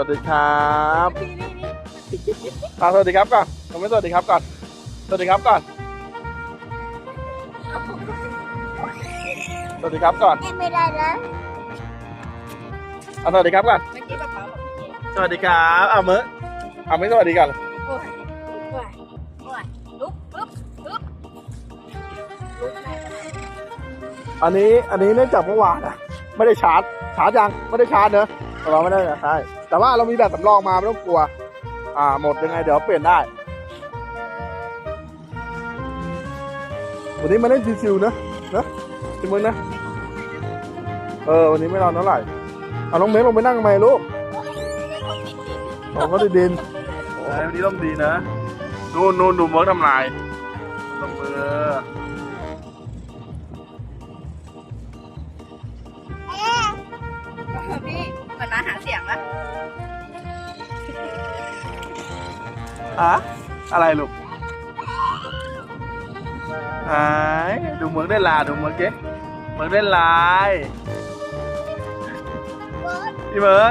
วัสดีครับนี่นี่นี่อะสวัสดีครับก่อนทำไมสวัสดีครับก่อน สวัสดีครับก่อน สวัสดีครับก่อนเล่นไม่ได้นะอะสวัสดีครับก่อน เมื่อกี้ป๊าป๊าบอกพี่เก๋สวัสดีครับอะเมื่ออะไม่สวัสดีกันโอ้ยโอ้ยโอ้ยลุกลุกลุกลุกได้อันนี้อันนี้เนื่องจากเมื่อวานอะไม่ได้ชาร์จชาร์จยังไม่ได้ชาร์จเนอะ เราไม่ได้ใช่แต่ว่าเรามีแบบสำรองมาไม่ต้องกลัว อ่าหมดยังไงเดี๋ยวเปลี่ยนได้ วันนี้มาเล่นชิวๆนะนะจิมึงนะ เออ วันนี้ไม่นอนเท่าไหร่เอาน้องเมฆลงไปนั่งทำไมลูกผมก็ได้ดินวันนี้ต้องดีนะ นู่นนู่นดูเมิร์กทำลายลงมือ นะอะอะไรลูกไอ้ดูเมืองได้ลาดูเมืองเก๊เมืองได้ลายพี่เมือง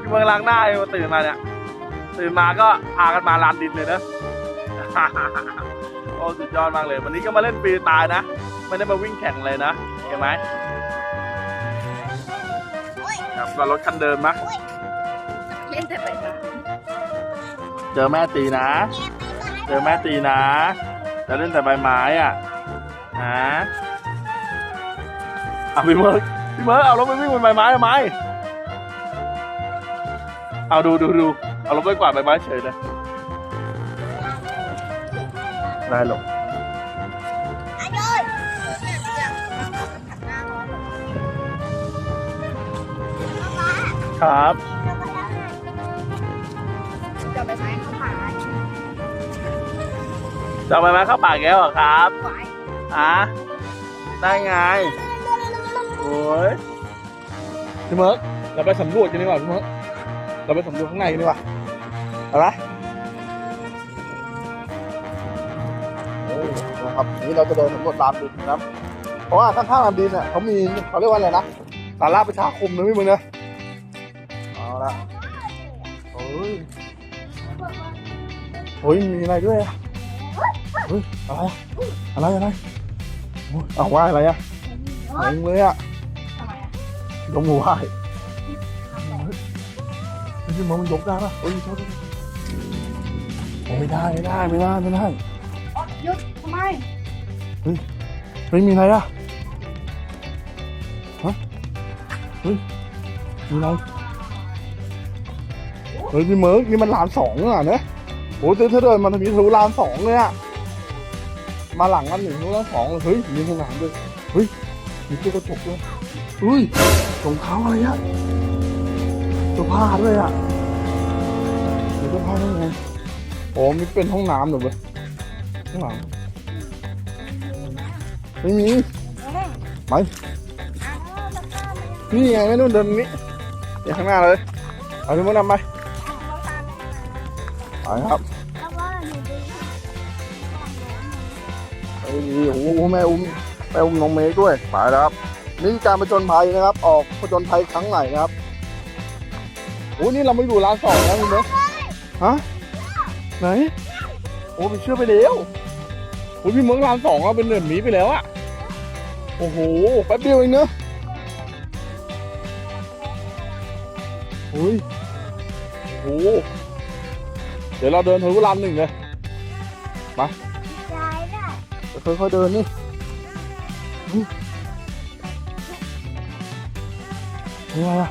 พี่เมืองล้างหน้าอยู่ตื่นมาเนี่ย ตื่นมาก็พากันมาลานดินเลยนะโอ้สุดยอดมากเลย วันนี้ก็มาเล่นฟรีตายนะ ไม่ได้มาวิ่งแข่งเลยนะ เห็นไหม ครับกับรถคันเดิมนะเล่นแต่ไปมาเจอแม่ตีนะ เจอแม่ตีนะ จะเล่นแต่ใบไม้อะฮะเอาพี่เมิร์กพี่เมิร์กเอารถไปวิ่งบนใบไม้ทำไมเอาดูดูดูเอารถไปกวาดใบไม้เฉยเลยได้หรอก ครับ จะไปไหมเขาผ่าจะเอาใบไม้เข้าปากแก้วเหรอครับไหวฮะได้ไง โอ้ยพี่เมิร์กเราไปสำรวจกันดีกว่าพี่เมิร์กเราไปสำรวจข้างในกันดีกว่าเอาละโอ้นะครับนี่เราจะเดินสำรวจลานดินนะครับ เพราะว่าข้างๆลานดินเนี่ยเขามีเขาเรียกว่าอะไรนะสาราประชาคมนะพี่มึงนะ ละโอ้ยโอ้ยมีอะไรด้วยอะเฮ้ยอะไรอะอะไรอะไรโอ้ยเอาว่าอะไรอะงงเลยอะทำไมอะยกมือไหว้ไม่ใช่มันยกได้ปะเอ้ยโทษโทษโอ้ไม่ได้ไม่ได้ไม่ได้ไม่ได้หยุดทำไมไม่มีอะไรอะฮะเฮ้ยมีอะไร เฮ้ยพี่เมิร์กนี่มันลานสองอะเนอะโอ้เธอเธอเดินมาทางนี้ทะลุลานสองเลยอะมาหลังกันหนึ่งทะลุลานสองเฮ้ยมีห้องน้ำด้วยเฮ้ยมีตู้กระจกด้วยเฮ้ยรองเท้าอะไรอะเสื้อผ้าด้วยอะมีเสื้อผ้าด้ไงโอ้มีเป็นห้องน้ำหรอเว้ยข้างหลังไม่มีไปนี่ไงไม่นู่นเดินนี้เดี๋ยวข้างหน้าเลยเอาพี่มดนำไป ครับไปดีโอ้โหแม่อุ้มแม่อุ้มน้องเมฆด้วยไปแล้วครับนี่การผจญภัยนะครับ ออกผจญภัยครั้งใหม่นะครับโอ้นี่เราไม่อยู่ร้านสองแล้วคุณเมฆฮะไหนโอ้ไปเชื่อไปแล้วโอ้พี่เมืองร้านสองเราเป็นเหนือหมีไปแล้วอะโอ้โหแป๊บเดียวเองเนอะโอ้ยโอ้โห เดี๋ยวเราเดินทะลุลานหนึ่งเลยมาค่อยๆเดินนี่นี่อะไรอะ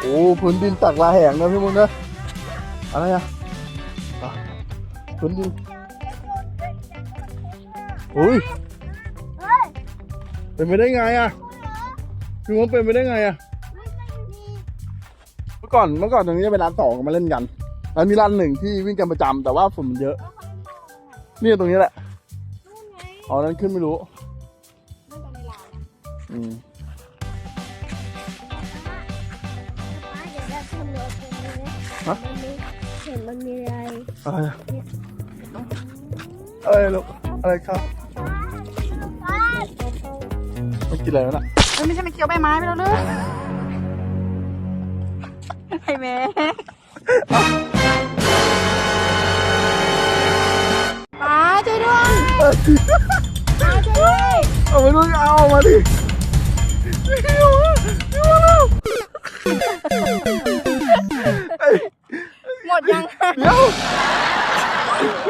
โอ้พื้นดินตักลาแหงนะพี่มุนนะอะไรอะอะพื้นดินโอ้ยเป็นไปได้ไงอะพี่มุนเป็นไปได้ไงอะเมื่อก่อนเมื่อก่อนตรงนี้จะเป็นร้านสองมาเล่นกัน แล้วมีร้านหนึ่งที่วิ่งกันประจำแต่ว่าฝุ่นมันเยอะ นี่ตรงนี้แหละอ๋อนั้นขึ้นไม่รู้อืมฮะเห็นมันมีอะไรอะไรอะอะไรลูกอะไรครับมันกินอะไรวะน่ะเอ้ยไม่ใช่ไม่เกี่ยวใบไม้ไปแล้วเลยไอ้แม่ ป้าช่วยด้วยป้าช่วยด้วยเอาไปดูเอามาดิเอามาเอามาแล้วเอ้ยหมดยังเดี๋ยว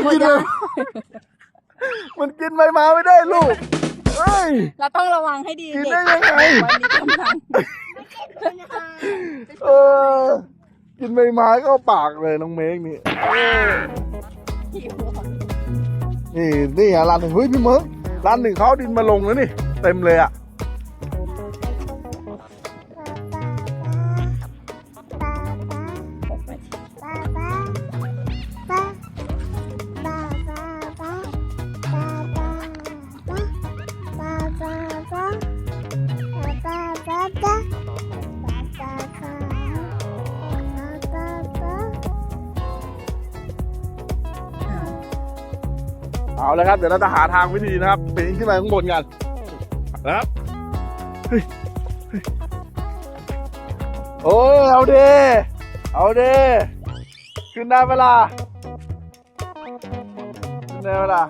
หมดกินยัเลงยมันกินใบไม้ไม่ได้ลูกเอ้ย เราต้องระวังให้ดีกินเด็กได้ยังไง วันนี้กำลัง เออ กินใบไม้เข้าปากเลยน้องเมฆนี่นี่นี่ฮะร้านหนึ่งเฮ้ยพี่เมิร์กร้านหนึ่งเขาเอาดินมาลงแล้วนี่ เต็มเลยอะ เอาเลยครับเดี๋ยวเราจะหาทางวิธีนะครับปีนขึ้นไปข้างบนกันนะครับโอ้ยเอาเดเอาเดขึ้นได้เวลาขึ้นได้เวลา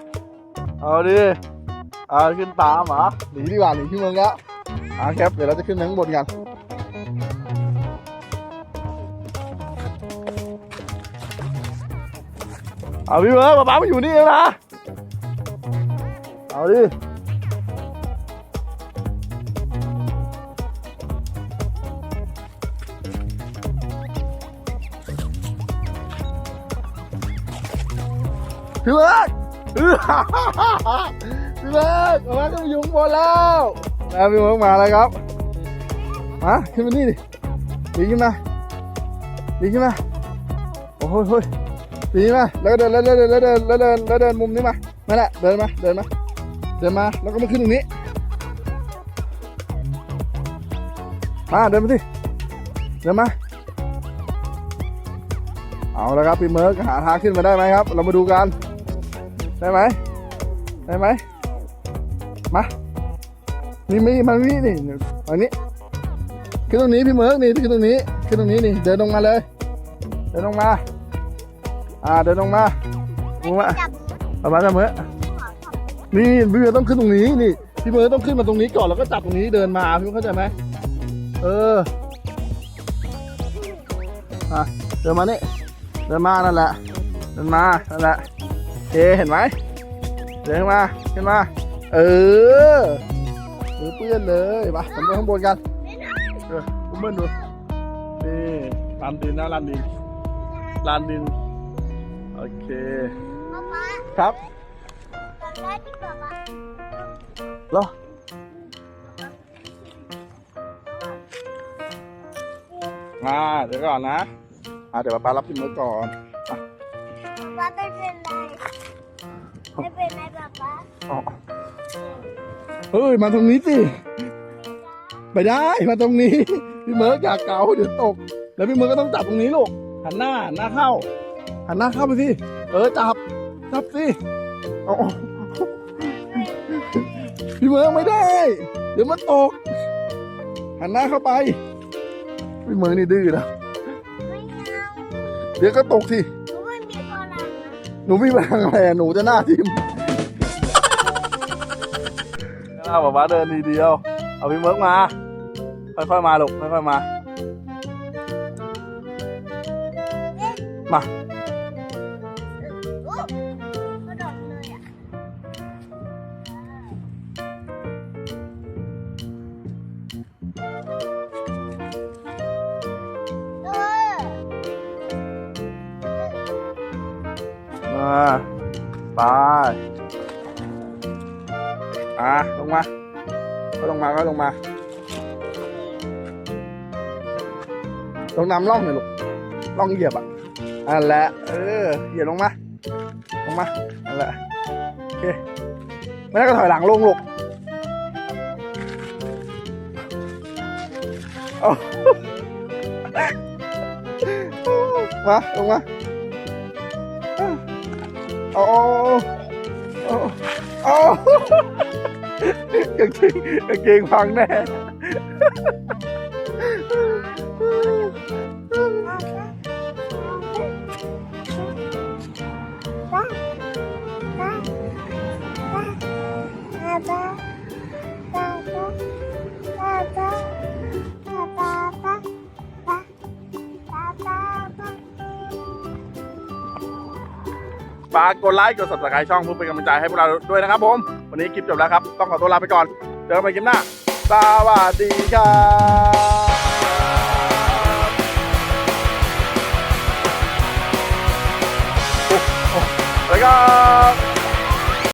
เอาดิเอาขึ้นตามเหรอหนีดีกว่าหนีขึ้นเมืองแล้วอ่าครับเดี๋ยวเราจะขึ้นข้างบนกันเอาพี่เบิร์ดป๊าป๊ามาอยู่นี่แล้วนะ เอาดิพี่เบิร์ดอื้อฮ่าฮ่าฮ่าฮ่าพี่เบิร์ดมาก็มาอยู่ข้างบนแล้วนะพี่เบิร์ดมาแล้วครับมาขึ้นมานี่ดิดีขึ้นมาดีขึ้นมาโอ้โหเฮ้ยดีขึ้นมาแล้วก็เดินแล้วเดินแล้วเดินแล้วเดินแล้วเดินมุมนี้มานั่นแหละเดินมาเดินมา เดินมาแล้วก็มาขึ้นตรงนี้ มาเดินมาสิเดินมาเอาละครับพี่เมิร์กหาทางขึ้นมาได้ไหมครับ เรามาดูกัน ได้ไหมได้ไหมมานี่ไม่มานี่นี่อันนี้ขึ้นตรงนี้พี่เมิร์กนี่ขึ้นตรงนี้ขึ้นตรงนี้นี่เดินลงมาเลย เดินลงมา อ่าเดินลงมาลงมาประมาณนั้นเมื่อ นี่พี่เมิร์กต้องขึ้นตรงนี้นี่พี่เมิร์กต้องขึ้นมาตรงนี้ก่อนแล้วก็จับตรงนี้เดินมาพี่เมิร์กเข้าใจไหมเอออะเดินมานี่เดินมานั่นแหละเดินมานั่นแหละโอเคเห็นไหมเดินขึ้นมาขึ้นมา เออเออเปื้อนเลยมาผมไปข้างบนกันเออคุณเบิ้ลดูนี่ลานดินนะลานดินลานดินโอเคครับ เหรออ่าเดี๋ยวก่อนนะอ่าเดี๋ยวป้ารับพี่มือก่อนป๊าไม่เป็นไรไม่เป็นไรป๊าป๊าอ๋อเฮ้ยมาตรงนี้สิไปได้มาตรงนี้พี่เมิร์กอยากเกาเดี๋ยวตก แล้วพี่เมิร์กก็ต้องจับตรงนี้ลูกหันหน้าหันหน้าเข้าหันหน้าเข้าไปสิเออจับจับสิเอาเอา พี่เมิร์กไม่ได้ เดี๋ยวมันตก หันหน้าเข้าไป พี่เมิร์กนี่ดื้อนะไม่เอาเดี๋ยวก็ตกสิหนูไม่มีพลังนะหนูไม่แรงอะไรอะหนูจะหน้าทิมหน้าบอกว่าเดินทีเดียว เอาพี่เมิร์กมา ค่อยๆมาลูกค่อยๆมา มา มาไปอะลงมา ก็ลงมาก็ลงมาลงน้ำล่องหน่อยลูกล่องเหยียบอะอันแหละเออเหยียบลงมาลงมาอันแหละโอเคไม่ได้ก็ถอยหลังลงลูกเอามาลงมา โอ้โอ้โอ้กางเกงกางเกงพังแน่ ฝากกดไลค์กด subscribe ช่องเพื่อเป็นกำลังใจให้พวกเราด้วยนะครับผม วันนี้คลิปจบแล้วครับ ต้องขอตัวลาไปก่อน เจอกันใหม่คลิปหน้า สวัสดีครับโอ้โอ้สวัสดีครับ